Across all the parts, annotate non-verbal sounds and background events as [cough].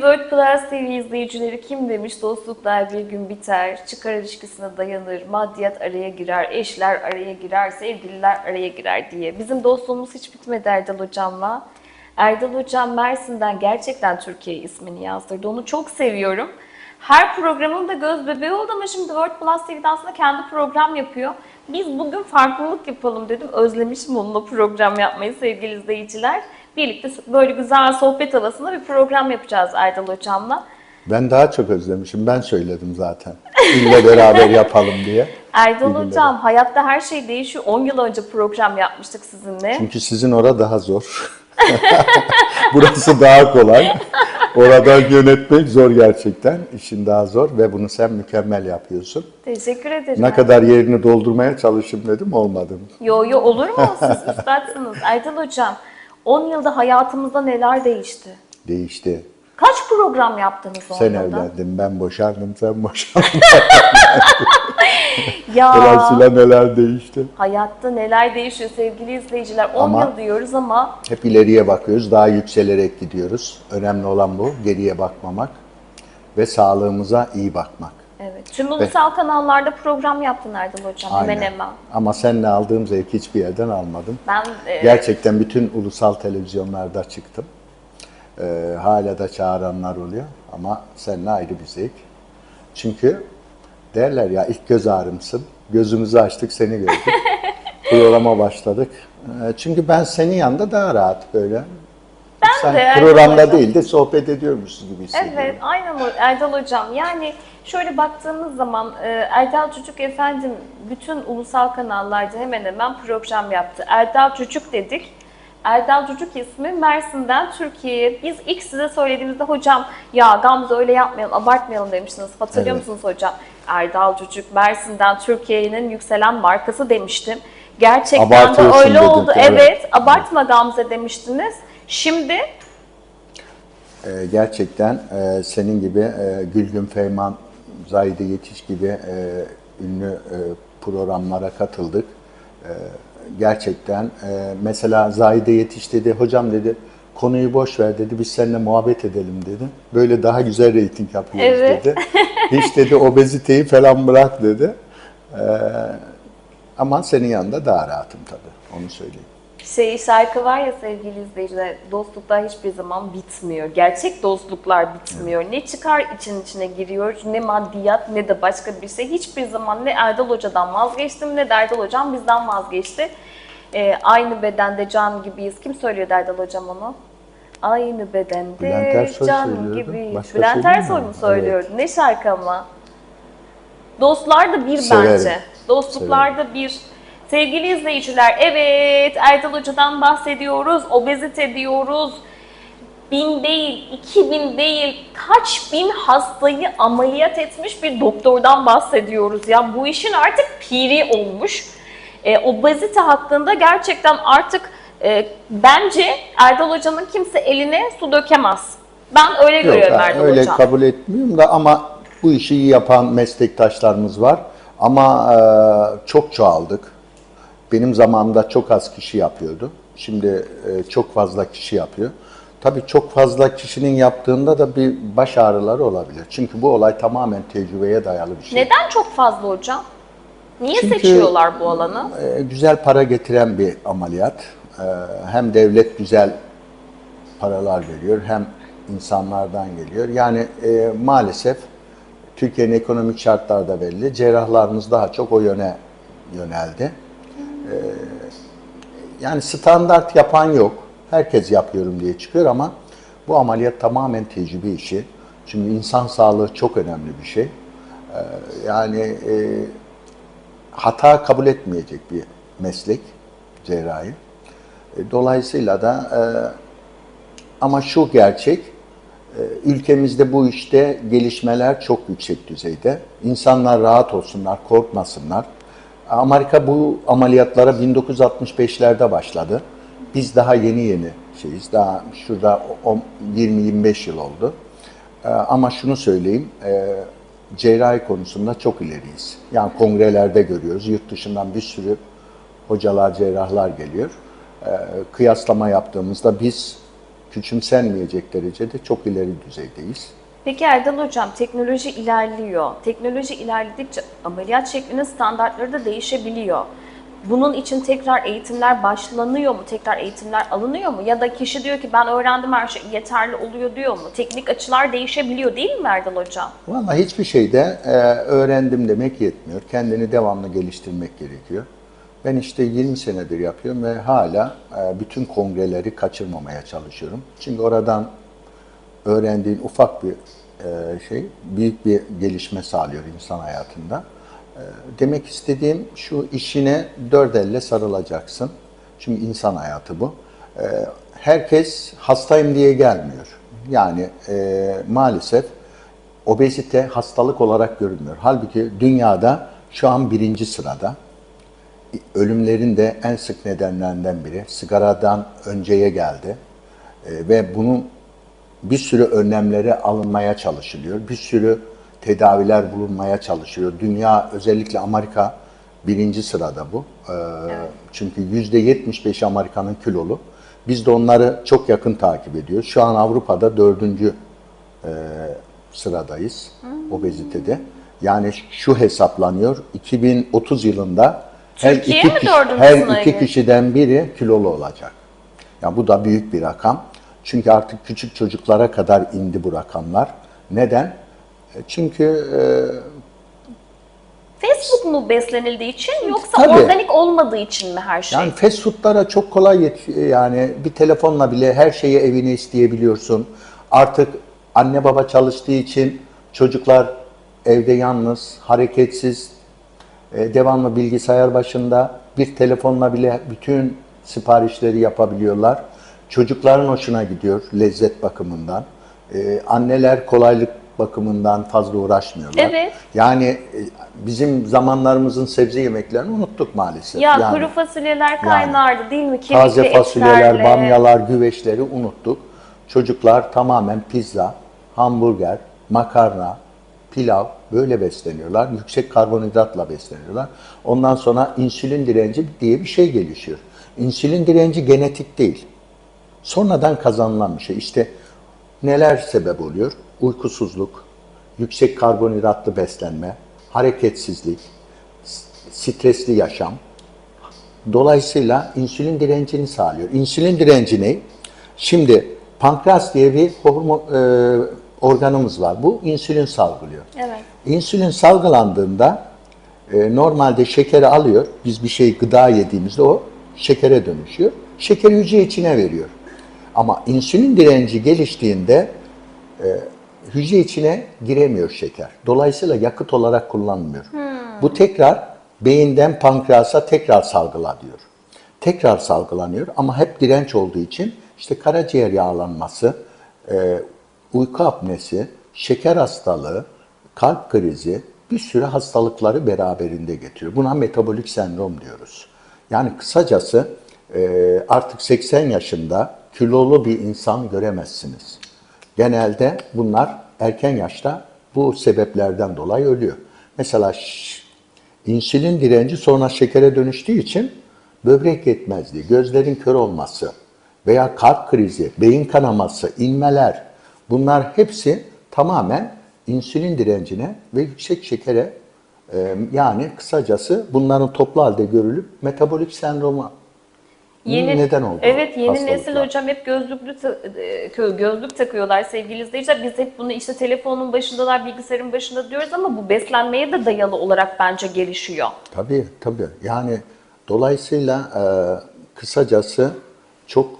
World Plus TV izleyicileri kim demiş dostluklar bir gün biter, çıkar ilişkisine dayanır, maddiyat araya girer, eşler araya girer, sevgililer araya girer diye. Bizim dostluğumuz hiç bitmedi Erdal Hocam'la. Erdal Hocam Mersin'den gerçekten Türkiye ismini yazdırdı. Onu çok seviyorum. Her programın da göz bebeği oldu ama şimdi World Plus TV'de aslında kendi program yapıyor. Biz bugün farklılık yapalım dedim. Özlemişim onunla program yapmayı sevgili izleyiciler. Birlikte böyle güzel sohbet havasında bir program yapacağız Erdal Hocam'la. Ben daha çok özlemişim. Ben söyledim zaten. İlle beraber yapalım diye. Erdal. Hocam hayatta her şey değişiyor. 10 yıl önce program yapmıştık sizinle. Çünkü sizin orada daha zor. [laughs] Burası daha kolay. Orada yönetmek zor gerçekten. İşin daha zor ve bunu sen mükemmel yapıyorsun. Teşekkür ederim. Ne kadar yerini doldurmaya çalışayım dedim olmadı. Yo yo olur mu? Siz [laughs] üstadsınız. Erdal Hocam 10 yılda hayatımızda neler değişti? Değişti. Kaç program yaptınız 10 Sen evlendin, ben boşandım, sen boşandın. [laughs] Ya Dolayısıyla neler değişti. hayatta neler değişiyor sevgili izleyiciler. 10 Ama- yıl diyoruz ama Hep ileriye bakıyoruz, daha yükselerek gidiyoruz. Önemli olan bu, geriye bakmamak ve sağlığımıza iyi bakmak. evet. Tüm ulusal kanallarda program yaptın Erdal Hocam. Hemen hemen. Ama seninle aldığım zevki hiçbir yerden almadım. Ben e, Gerçekten bütün ulusal televizyonlarda çıktım. Ee, hala da çağıranlar oluyor ama seninle ayrı bir zevk. Çünkü derler ya ilk göz ağrımsın. Gözümüzü açtık seni gördük. [laughs] Programa başladık. Ee, çünkü ben senin yanında daha rahat böyle. Sen de Erdal programda Hocam. değil de sohbet ediyormuşsun gibi hissediyorum. Evet, aynen o Erdal Hocam. Yani şöyle baktığımız zaman e, Erdal Çocuk efendim bütün ulusal kanallarda hemen hemen program yaptı. Erdal Çocuk dedik. Erdal Çocuk ismi Mersin'den Türkiye'ye. Biz ilk size söylediğimizde hocam ya Gamze öyle yapmayalım, abartmayalım demiştiniz. Hatırlıyor Evet. musunuz hocam? Erdal Çocuk Mersin'den Türkiye'nin yükselen markası demiştim. Gerçekten de öyle dedik, oldu. evet. evet, abartma Gamze demiştiniz. Şimdi Ee, gerçekten e, senin gibi e, Gülgün Feyman, Zahide Yetiş gibi e, ünlü e, programlara katıldık. E, gerçekten e, mesela Zahide Yetiş dedi, hocam dedi konuyu boş ver dedi, biz seninle muhabbet edelim dedi. Böyle daha güzel reyting yapıyoruz Evet. dedi. Hiç dedi obeziteyi falan bırak dedi. E, ama senin yanında daha rahatım tabii, onu söyleyeyim. Şey şarkı var ya sevgili izleyiciler, dostluklar hiçbir zaman bitmiyor. Gerçek dostluklar bitmiyor. Ne çıkar için içine giriyor, ne maddiyat ne de başka bir şey. Hiçbir zaman ne Erdal Hoca'dan vazgeçtim ne de Erdal Hocam bizden vazgeçti. Ee, aynı bedende can gibiyiz. Kim söylüyor Erdal Hocam onu? Aynı bedende Bülent Ersoy can gibiyiz. Başka Bülent? Ersoy mu söylüyordu? Ne şarkı ama? Dostlar da bir Severim. bence. Dostluklar da bir. Sevgili izleyiciler, evet Erdal Hoca'dan bahsediyoruz, obezite diyoruz. Bin değil, iki bin değil, kaç bin hastayı ameliyat etmiş bir doktordan bahsediyoruz. Ya bu işin artık piri olmuş. E, obezite hakkında gerçekten artık e, bence Erdal Hoca'nın kimse eline su dökemez. Ben öyle Yok, görüyorum ben Erdal öyle Hocam. kabul etmiyorum da ama bu işi iyi yapan meslektaşlarımız var. Ama e, çok çoğaldık. Benim zamanımda çok az kişi yapıyordu. Şimdi e, çok fazla kişi yapıyor. Tabii çok fazla kişinin yaptığında da bir baş ağrıları olabilir. Çünkü bu olay tamamen tecrübeye dayalı bir şey. Neden çok fazla hocam? Niye Çünkü- seçiyorlar bu alanı? E, güzel para getiren bir ameliyat. E, hem devlet güzel paralar veriyor hem insanlardan geliyor. Yani e, maalesef Türkiye'nin ekonomik şartları da belli. Cerrahlarımız daha çok o yöne yöneldi. E, yani standart yapan yok. Herkes yapıyorum diye çıkıyor ama bu ameliyat tamamen tecrübe işi. Çünkü insan sağlığı çok önemli bir şey. E, yani e, hata kabul etmeyecek bir meslek cerrahi. E, Dolayısıyla da e, ama şu gerçek, ülkemizde bu işte gelişmeler çok yüksek düzeyde. İnsanlar rahat olsunlar, korkmasınlar. Amerika bu ameliyatlara 1965'lerde başladı. Biz daha yeni yeni şeyiz. Daha şurada on- 20-25 yıl oldu. Ee, Ama şunu söyleyeyim, e, cerrahi konusunda çok ileriyiz. Yani kongrelerde görüyoruz, yurt dışından bir sürü hocalar, cerrahlar geliyor. Ee, Kıyaslama yaptığımızda biz küçümsenmeyecek derecede çok ileri düzeydeyiz. Peki Erdal Hocam teknoloji ilerliyor. Teknoloji ilerledikçe ameliyat şeklinin standartları da değişebiliyor. Bunun için tekrar eğitimler başlanıyor mu? Tekrar eğitimler alınıyor mu? Ya da kişi diyor ki ben öğrendim her şey yeterli oluyor diyor mu? Teknik açılar değişebiliyor değil mi Erdal Hocam? Vallahi hiçbir şeyde e, öğrendim demek yetmiyor. Kendini devamlı geliştirmek gerekiyor. Ben işte 20 senedir yapıyorum ve hala e, bütün kongreleri kaçırmamaya çalışıyorum. Çünkü oradan öğrendiğin ufak bir e, şey büyük bir gelişme sağlıyor insan hayatında. E, demek istediğim şu işine dört elle sarılacaksın. Çünkü insan hayatı bu. E, herkes hastayım diye gelmiyor. Yani e, maalesef obezite hastalık olarak görünmüyor. Halbuki dünyada şu an birinci sırada. Ölümlerin de en sık nedenlerinden biri sigaradan önceye geldi. E, ve bunun bir sürü önlemleri alınmaya çalışılıyor. Bir sürü tedaviler bulunmaya çalışılıyor. Dünya özellikle Amerika birinci sırada bu. Ee, Çünkü yüzde 75 Amerika'nın kilolu. Biz de onları çok yakın takip ediyoruz. Şu an Avrupa'da dördüncü e, sıradayız obezitede. Yani şu hesaplanıyor. 2030 yılında her Türkiye iki, kişi, her iki kişiden biri kilolu olacak. Ya bu da büyük bir rakam. Çünkü artık küçük çocuklara kadar indi bu rakamlar. Neden? E, Çünkü e, Facebook mu beslenildiği için yoksa Tabii. organik olmadığı için mi her şey? yani fast food'lara çok kolay yet- yani bir telefonla bile her şeyi evine isteyebiliyorsun. Artık anne baba çalıştığı için çocuklar evde yalnız, hareketsiz, e, devamlı bilgisayar başında bir telefonla bile bütün siparişleri yapabiliyorlar. Çocukların hoşuna gidiyor lezzet bakımından. E, anneler kolaylık bakımından fazla uğraşmıyorlar. Evet. Yani e, bizim zamanlarımızın sebze yemeklerini unuttuk maalesef. ya yani, kuru fasulyeler kaynardı değil mi? Kemikli taze fasulyeler, etlerle. bamyalar, güveçleri unuttuk. Çocuklar tamamen pizza, hamburger, makarna, pilav böyle besleniyorlar. Yüksek karbonhidratla besleniyorlar. Ondan sonra insülin direnci diye bir şey gelişiyor. İnsülin direnci genetik değil. Sonradan kazanılan bir şey. İşte neler sebep oluyor? Uykusuzluk, yüksek karbonhidratlı beslenme, hareketsizlik, stresli yaşam. Dolayısıyla insülin direncini sağlıyor. İnsülin direnci ne? Şimdi pankreas diye bir hormon, e, organımız var. Bu insülin salgılıyor. Evet. İnsülin salgılandığında e, normalde şekeri alıyor. Biz bir şey gıda yediğimizde o şekere dönüşüyor. Şekeri hücre içine veriyor. Ama insülin direnci geliştiğinde e, hücre içine giremiyor şeker. Dolayısıyla yakıt olarak kullanılmıyor. Bu tekrar beyinden pankreasa tekrar salgılanıyor. Tekrar salgılanıyor ama hep direnç olduğu için işte karaciğer yağlanması, e, uyku apnesi, şeker hastalığı, kalp krizi bir sürü hastalıkları beraberinde getiriyor. Buna metabolik sendrom diyoruz. Yani kısacası e, artık 80 yaşında kilolu bir insan göremezsiniz. Genelde bunlar erken yaşta bu sebeplerden dolayı ölüyor. Mesela insülin direnci sonra şekere dönüştüğü için böbrek yetmezliği, gözlerin kör olması veya kalp krizi, beyin kanaması, inmeler bunlar hepsi tamamen insülin direncine ve yüksek şekere e, yani kısacası bunların toplu halde görülüp metabolik sendroma Yeni, neden oldu Evet yeni nesil hocam hep gözlüklü e, gözlük takıyorlar sevgili izleyiciler. Biz hep bunu işte telefonun başındalar, bilgisayarın başında diyoruz ama bu beslenmeye de dayalı olarak bence gelişiyor. Tabii tabii. Yani dolayısıyla e, kısacası çok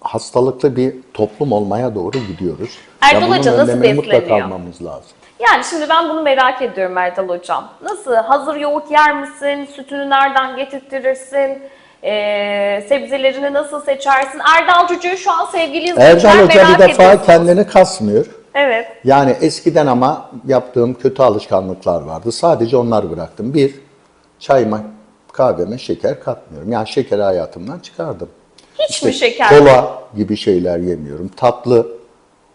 hastalıklı bir toplum olmaya doğru gidiyoruz. Erdal Hoca nasıl önlemini mutlaka besleniyor? almamız lazım. Yani şimdi ben bunu merak ediyorum Erdal Hocam. Nasıl? Hazır yoğurt yer misin? Sütünü nereden getirtirirsin? Ee, sebzelerini nasıl seçersin? Erdal Cücü'yü şu an sevgili izleyiciler Erdal Hoca merak bir defa ediyorsunuz. kendini kasmıyor. Evet. Yani eskiden ama yaptığım kötü alışkanlıklar vardı. Sadece onları bıraktım. Bir, çayıma, kahveme şeker katmıyorum. Yani şekeri hayatımdan çıkardım. Hiç mi şeker? Kola gibi şeyler yemiyorum. Tatlı,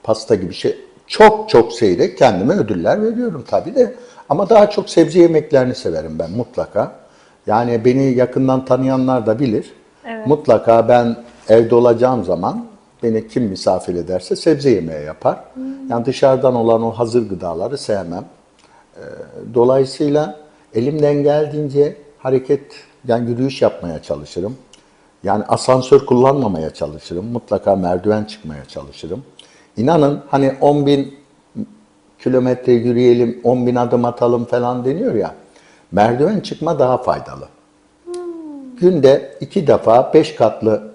pasta gibi şey. Çok çok seyrek kendime ödüller veriyorum tabii de. Ama daha çok sebze yemeklerini severim ben mutlaka. Yani beni yakından tanıyanlar da bilir. Mutlaka ben evde olacağım zaman beni kim misafir ederse sebze yemeği yapar. Yani dışarıdan olan o hazır gıdaları sevmem. Ee, Dolayısıyla elimden geldiğince hareket, yani yürüyüş yapmaya çalışırım. Yani asansör kullanmamaya çalışırım. Mutlaka merdiven çıkmaya çalışırım. İnanın hani 10 bin kilometre yürüyelim, 10 bin adım atalım falan deniyor ya. Merdiven çıkma daha faydalı. Günde iki defa beş katlı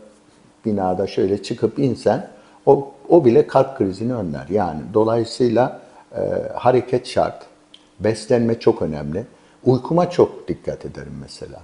binada şöyle çıkıp insen o, o bile kalp krizini önler. Yani dolayısıyla e, hareket şart. Beslenme çok önemli. Uykuma çok dikkat ederim mesela.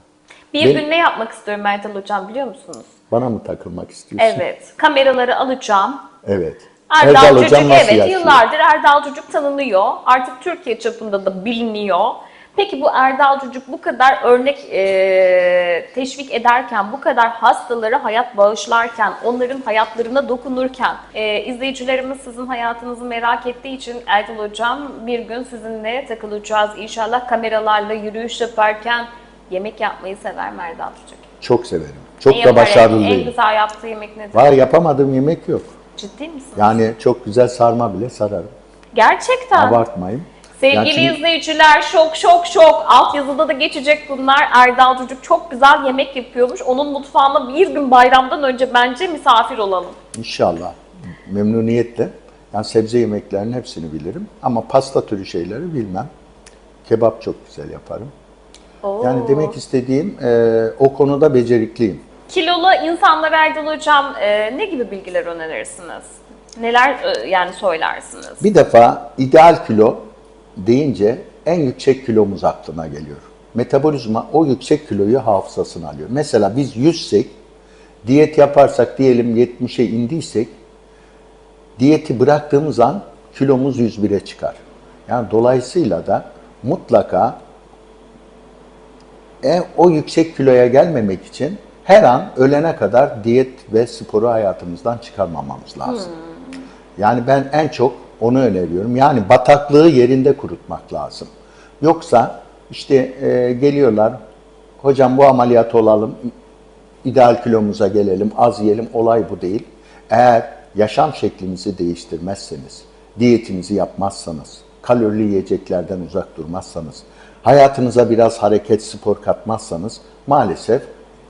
Bir Benim- gün ne yapmak istiyorum Erdal Hocam biliyor musunuz? Bana mı takılmak istiyorsun? Evet. Kameraları alacağım. Evet. Erdal, Çocuk Hocam nasıl evet yaşıyor? yıllardır Erdal Çocuk tanınıyor. Artık Türkiye çapında da biliniyor. Peki bu Erdal Çocuk bu kadar örnek e, teşvik ederken, bu kadar hastalara hayat bağışlarken, onların hayatlarına dokunurken, e, izleyicilerimiz sizin hayatınızı merak ettiği için Erdal Hocam bir gün sizinle takılacağız. İnşallah kameralarla yürüyüş yaparken yemek yapmayı sever mi Erdal Çocuk? Çok severim. Çok Ne da yapar en- En başarılıyım. güzel yaptığı yemek nedir? Var yapamadığım yemek yok. Ciddi misin? Yani çok güzel sarma bile sararım. Gerçekten. Abartmayın. Sevgili çünkü- izleyiciler şok şok şok. Alt yazıda da geçecek bunlar. Erdal Çocuk çok güzel yemek yapıyormuş. Onun mutfağına bir gün bayramdan önce bence misafir olalım. İnşallah. Memnuniyetle. Yani sebze yemeklerinin hepsini bilirim. Ama pasta türü şeyleri bilmem. Kebap çok güzel yaparım. Oo. Yani demek istediğim e, o konuda becerikliyim. Kilolu insanlara Erdal Hocam e, ne gibi bilgiler önerirsiniz? Neler e, yani söylersiniz? Bir defa ideal kilo deyince en yüksek kilomuz aklına geliyor. Metabolizma o yüksek kiloyu hafızasına alıyor. Mesela biz 100'sek, diyet yaparsak diyelim 70'e indiysek, diyeti bıraktığımız an kilomuz 101'e çıkar. Yani dolayısıyla da mutlaka e, o yüksek kiloya gelmemek için her an ölene kadar diyet ve sporu hayatımızdan çıkarmamamız lazım. Yani ben en çok onu öneriyorum. Yani bataklığı yerinde kurutmak lazım. Yoksa işte e, geliyorlar, hocam bu ameliyat olalım, ideal kilomuza gelelim, az yiyelim. Olay bu değil. Eğer yaşam şeklinizi değiştirmezseniz, diyetinizi yapmazsanız, kalorili yiyeceklerden uzak durmazsanız, hayatınıza biraz hareket, spor katmazsanız maalesef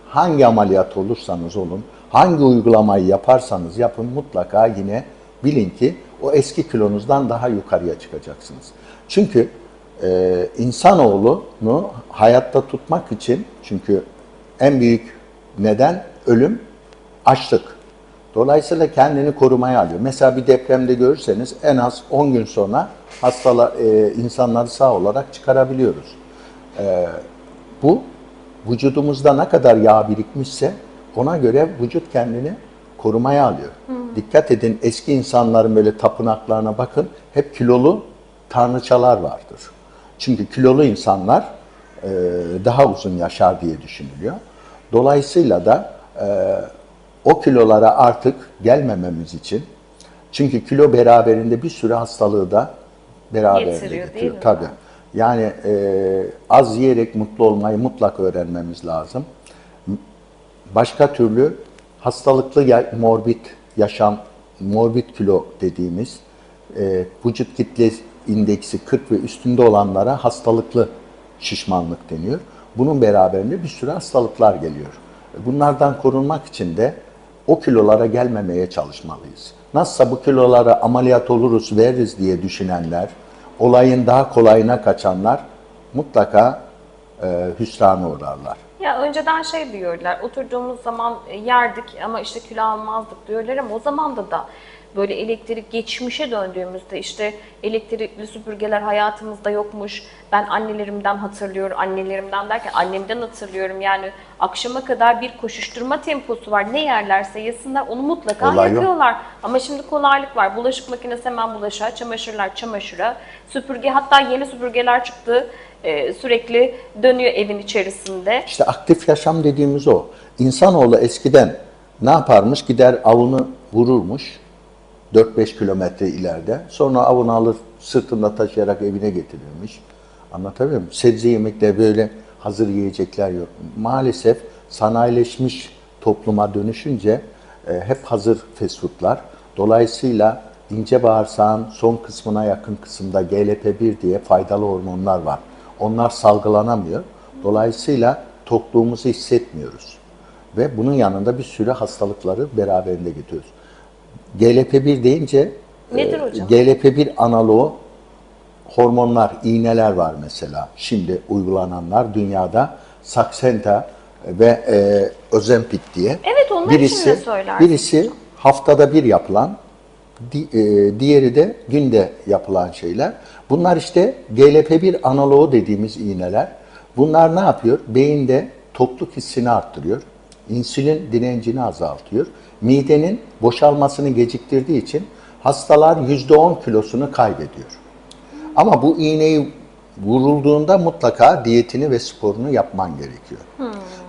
hangi ameliyat olursanız olun, hangi uygulamayı yaparsanız yapın mutlaka yine bilin ki o eski kilonuzdan daha yukarıya çıkacaksınız. Çünkü e, insanoğlunu hayatta tutmak için çünkü en büyük neden ölüm açlık. Dolayısıyla kendini korumaya alıyor. Mesela bir depremde görürseniz en az 10 gün sonra hastalar, e, insanları sağ olarak çıkarabiliyoruz. E, bu vücudumuzda ne kadar yağ birikmişse ona göre vücut kendini korumaya alıyor. Dikkat edin eski insanların böyle tapınaklarına bakın hep kilolu tanrıçalar vardır. Çünkü kilolu insanlar e, daha uzun yaşar diye düşünülüyor. Dolayısıyla da e, o kilolara artık gelmememiz için çünkü kilo beraberinde bir sürü hastalığı da beraberinde Getiriyor, getiriyor. değil mi? Tabii. Yani e, az yiyerek mutlu olmayı mutlaka öğrenmemiz lazım. Başka türlü hastalıklı morbid yaşam, morbid kilo dediğimiz e, vücut kitle indeksi 40 ve üstünde olanlara hastalıklı şişmanlık deniyor. Bunun beraberinde bir sürü hastalıklar geliyor. Bunlardan korunmak için de o kilolara gelmemeye çalışmalıyız. Nasılsa bu kilolara ameliyat oluruz, veririz diye düşünenler, olayın daha kolayına kaçanlar mutlaka e, hüsrana uğrarlar. Ya önceden şey diyorlar, oturduğumuz zaman e, yerdik ama işte kilo almazdık diyorlar ama o zamanda da böyle elektrik geçmişe döndüğümüzde işte elektrikli süpürgeler hayatımızda yokmuş. Ben annelerimden hatırlıyorum, annelerimden derken annemden hatırlıyorum yani akşama kadar bir koşuşturma temposu var. Ne yerlerse yesinler onu mutlaka Olay yok. yapıyorlar. Ama şimdi kolaylık var. Bulaşık makinesi hemen bulaşığa, çamaşırlar çamaşıra. Süpürge hatta yeni süpürgeler çıktı. Ee, sürekli dönüyor evin içerisinde. İşte aktif yaşam dediğimiz o. İnsanoğlu eskiden ne yaparmış? Gider avını vururmuş 4-5 kilometre ileride. Sonra avını alır sırtında taşıyarak evine getirirmiş. Anlatabiliyor muyum? Sebze yemekler böyle hazır yiyecekler yok. Maalesef sanayileşmiş topluma dönüşünce e, hep hazır fast foodlar. Dolayısıyla ince bağırsağın son kısmına yakın kısımda GLP-1 diye faydalı hormonlar var. Onlar salgılanamıyor. Dolayısıyla tokluğumuzu hissetmiyoruz. Ve bunun yanında bir sürü hastalıkları beraberinde getiriyoruz. GLP-1 deyince Nedir e, hocam? GLP-1 analoğu hormonlar, iğneler var mesela. Şimdi uygulananlar dünyada Saxenta ve e, Ozempic diye. Evet, onlar için ne söylersiniz Birisi haftada bir yapılan, di- e, diğeri de günde yapılan şeyler. Bunlar işte GLP-1 analoğu dediğimiz iğneler. Bunlar ne yapıyor? Beyinde tokluk hissini arttırıyor. İnsülin direncini azaltıyor. Midenin boşalmasını geciktirdiği için hastalar %10 kilosunu kaybediyor. Ama bu iğneyi vurulduğunda mutlaka diyetini ve sporunu yapman gerekiyor.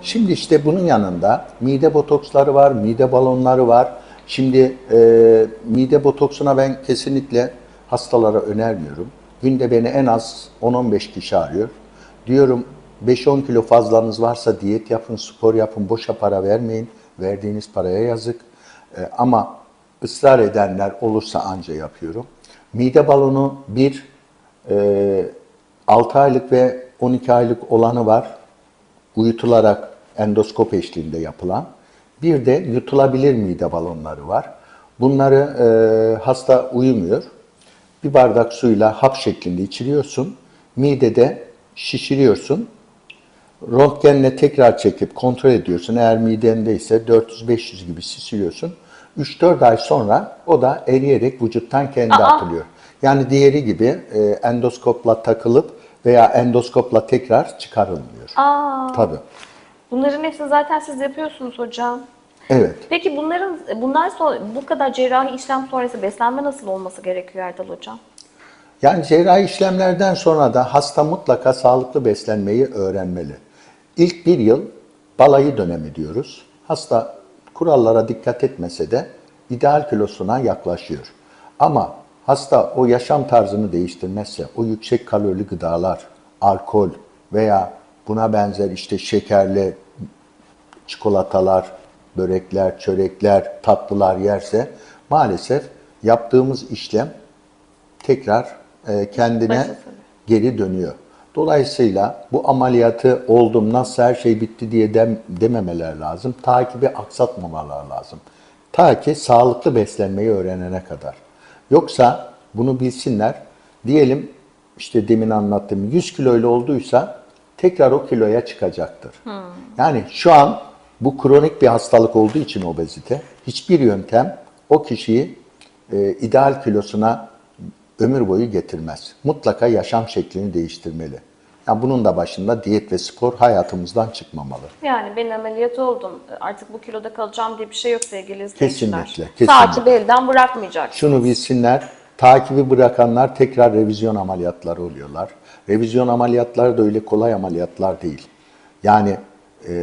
Şimdi işte bunun yanında mide botoksları var, mide balonları var. Şimdi e, mide botoksuna ben kesinlikle hastalara önermiyorum. Günde beni en az 10-15 kişi arıyor. Diyorum 5-10 kilo fazlanız varsa diyet yapın, spor yapın, boşa para vermeyin. Verdiğiniz paraya yazık. E, ama ısrar edenler olursa anca yapıyorum. Mide balonu bir e, 6 aylık ve 12 aylık olanı var. Uyutularak endoskop eşliğinde yapılan. Bir de yutulabilir mide balonları var. Bunları e, hasta uyumuyor. Bir bardak suyla hap şeklinde içiriyorsun. Midede şişiriyorsun. Röntgenle tekrar çekip kontrol ediyorsun. Eğer midendeyse 400-500 gibi şişiriyorsun. 3-4 ay sonra o da eriyerek vücuttan kendi Aa! atılıyor. Yani diğeri gibi e, endoskopla takılıp veya endoskopla tekrar çıkarılmıyor. Aa, Tabii. Bunların hepsini zaten siz yapıyorsunuz hocam. Evet. Peki bunların bundan sonra bu kadar cerrahi işlem sonrası beslenme nasıl olması gerekiyor Erdal hocam? Yani cerrahi işlemlerden sonra da hasta mutlaka sağlıklı beslenmeyi öğrenmeli. İlk bir yıl balayı dönemi diyoruz. Hasta kurallara dikkat etmese de ideal kilosuna yaklaşıyor. Ama hasta o yaşam tarzını değiştirmezse, o yüksek kalorili gıdalar, alkol veya buna benzer işte şekerli çikolatalar, börekler, çörekler, tatlılar yerse maalesef yaptığımız işlem tekrar e, kendine geri dönüyor. Dolayısıyla bu ameliyatı oldum nasıl her şey bitti diye dem, dememeler lazım. Takibi aksatmamalar lazım. Ta ki sağlıklı beslenmeyi öğrenene kadar. Yoksa bunu bilsinler. Diyelim işte demin anlattığım 100 kiloyla olduysa tekrar o kiloya çıkacaktır. Yani şu an bu kronik bir hastalık olduğu için obezite hiçbir yöntem o kişiyi e, ideal kilosuna ömür boyu getirmez. Mutlaka yaşam şeklini değiştirmeli. Yani bunun da başında diyet ve spor hayatımızdan çıkmamalı. Yani ben ameliyat oldum. Artık bu kiloda kalacağım diye bir şey yok sevgili izleyiciler. Kesinlikle, kesinlikle. Takibi elden bırakmayacak. Şunu bilsinler, takibi bırakanlar tekrar revizyon ameliyatları oluyorlar. Revizyon ameliyatları da öyle kolay ameliyatlar değil. Yani e,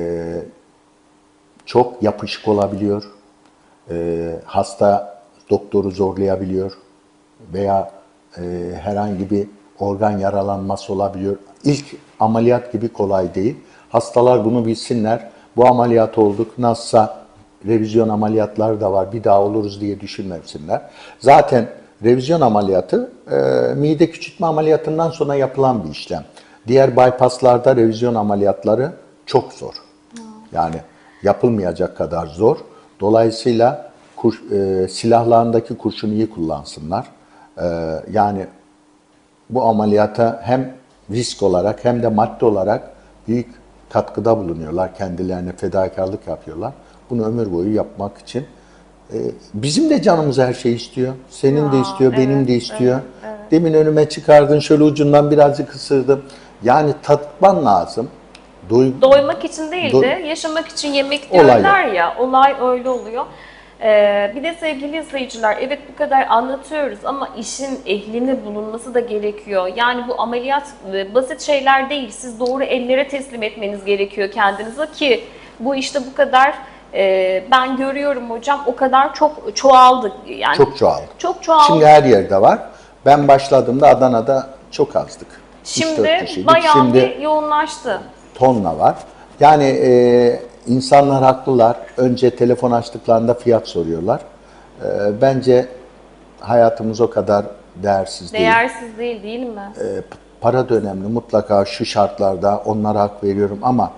çok yapışık olabiliyor. E, hasta doktoru zorlayabiliyor veya e, herhangi bir organ yaralanması olabiliyor. İlk ameliyat gibi kolay değil. Hastalar bunu bilsinler. Bu ameliyat olduk. Nasılsa revizyon ameliyatları da var. Bir daha oluruz diye düşünmesinler. Zaten revizyon ameliyatı e, mide küçültme ameliyatından sonra yapılan bir işlem. Diğer bypasslarda revizyon ameliyatları çok zor. Yani yapılmayacak kadar zor. Dolayısıyla kur, e, silahlarındaki kurşunu iyi kullansınlar. E, yani bu ameliyata hem risk olarak hem de madde olarak büyük katkıda bulunuyorlar. Kendilerine fedakarlık yapıyorlar. Bunu ömür boyu yapmak için. e, bizim de canımız her şey istiyor. Senin de Ya, istiyor, benim evet, de istiyor. Demin önüme çıkardın, şöyle ucundan birazcık ısırdım. Yani tatman lazım. Duygu, Doymak için değil Do- de yaşamak için yemek Olay diyorlar ya. Olay öyle oluyor. Ee, bir de sevgili izleyiciler evet bu kadar anlatıyoruz ama işin ehlini bulunması da gerekiyor. Yani bu ameliyat e, basit şeyler değil. Siz doğru ellere teslim etmeniz gerekiyor kendinize ki bu işte bu kadar e, ben görüyorum hocam o kadar çok çoğaldı. Yani çok çoğaldı. çok çoğaldı. Şimdi her yerde var. Ben başladığımda Adana'da çok azdık. Şimdi bayağı Şimdi bir yoğunlaştı. Tonla var. Yani e, insanlar haklılar. Önce telefon açtıklarında fiyat soruyorlar. Ee, bence hayatımız o kadar değersiz değil. Değersiz değil değil mi? P- para da önemli. Mutlaka şu şartlarda onlara hak veriyorum ama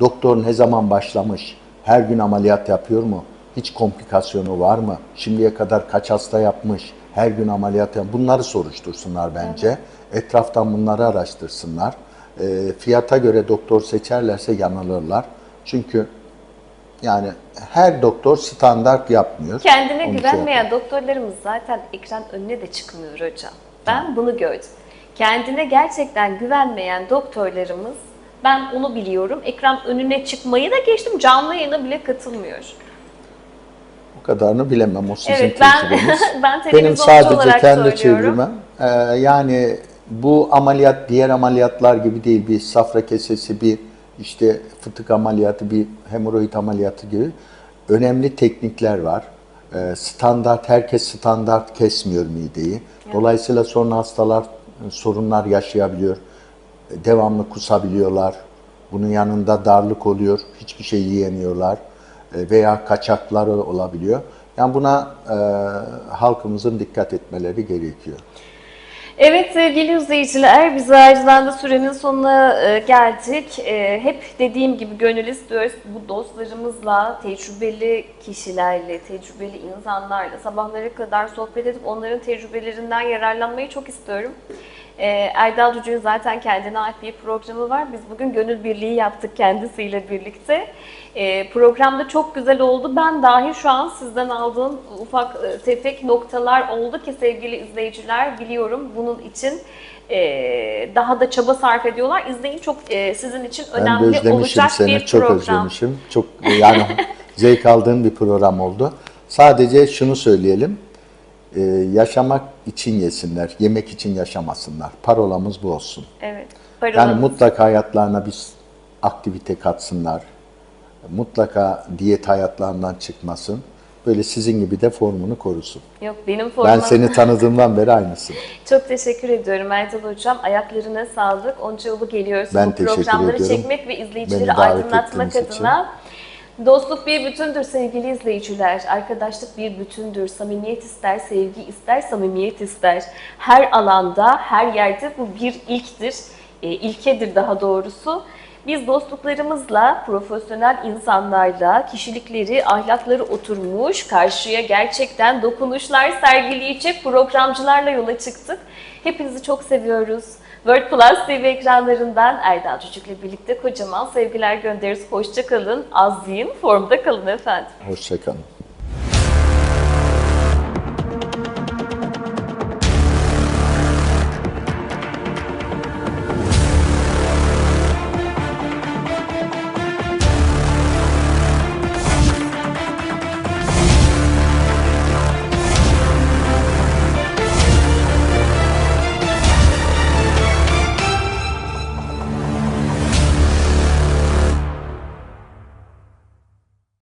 doktor ne zaman başlamış? Her gün ameliyat yapıyor mu? Hiç komplikasyonu var mı? Şimdiye kadar kaç hasta yapmış? Her gün ameliyat yap. Bunları soruştursunlar bence. Etraftan bunları araştırsınlar. Ee, fiyata göre doktor seçerlerse yanılırlar. Çünkü yani her doktor standart yapmıyor. Kendine Onu şey güvenmeyen doktorlarımız zaten ekran önüne de çıkmıyor hocam. Ben bunu gördüm. Kendine gerçekten güvenmeyen doktorlarımız, ben onu biliyorum, ekran önüne çıkmayı da geçtim, canlı yayına bile katılmıyor. O kadarını bilemem. O sizin Evet, ben- tecrübeniz. [laughs] ben Benim sadece kendi söylüyorum. çevremem. Ee, yani bu ameliyat diğer ameliyatlar gibi değil. Bir safra kesesi, bir işte fıtık ameliyatı, bir hemoroid ameliyatı gibi önemli teknikler var. Ee, standart, herkes standart kesmiyor mideyi. Dolayısıyla sonra hastalar e, sorunlar yaşayabiliyor. Devamlı kusabiliyorlar. Bunun yanında darlık oluyor. Hiçbir şey yiyemiyorlar. E, Veya kaçakları olabiliyor. Yani buna e, halkımızın dikkat etmeleri gerekiyor. Evet sevgili izleyiciler, biz ayrıca da sürenin sonuna e, geldik. E, hep dediğim gibi gönül istiyoruz bu dostlarımızla, tecrübeli kişilerle, tecrübeli insanlarla sabahlara kadar sohbet edip onların tecrübelerinden yararlanmayı çok istiyorum. E, Erdal Cücü'nün zaten kendine ait bir programı var. Biz bugün gönül birliği yaptık kendisiyle birlikte. E, programda çok güzel oldu. Ben dahi şu an sizden aldığım ufak e, tefek noktalar oldu ki sevgili izleyiciler biliyorum bunun için e, daha da çaba sarf ediyorlar. İzleyin çok e, sizin için Ben de önemli özlemişim olacak seni, bir çok program. özlemişim. Çok yani [laughs] zevk aldığım bir program oldu. Sadece şunu söyleyelim. E, yaşamak için yesinler, yemek için yaşamasınlar. Parolamız bu olsun. Evet. Yani Parolamız. mutlaka hayatlarına bir aktivite katsınlar. Mutlaka diyet hayatlarından çıkmasın. Böyle sizin gibi de formunu korusun. Yok benim formum. Ben seni tanıdığımdan beri aynısın. [laughs] Çok teşekkür ediyorum Erdal Hocam. Ayaklarına sağlık. Onca yolu geliyoruz Ben bu teşekkür programları ediyorum. çekmek ve izleyicileri aydınlatmak ettiğiniz için. Dostluk bir bütündür sevgili izleyiciler. Arkadaşlık bir bütündür. Samimiyet ister, sevgi ister, samimiyet ister. Her alanda, her yerde bu bir ilktir. E, ilkedir daha doğrusu. Biz dostluklarımızla, profesyonel insanlarla, kişilikleri, ahlakları oturmuş, karşıya gerçekten dokunuşlar sergileyecek programcılarla yola çıktık. Hepinizi çok seviyoruz. World Plus TV ekranlarından Erdal Çocuk'la birlikte kocaman sevgiler göndeririz. Hoşça kalın, az yiyin, formda kalın efendim. Hoşçakalın.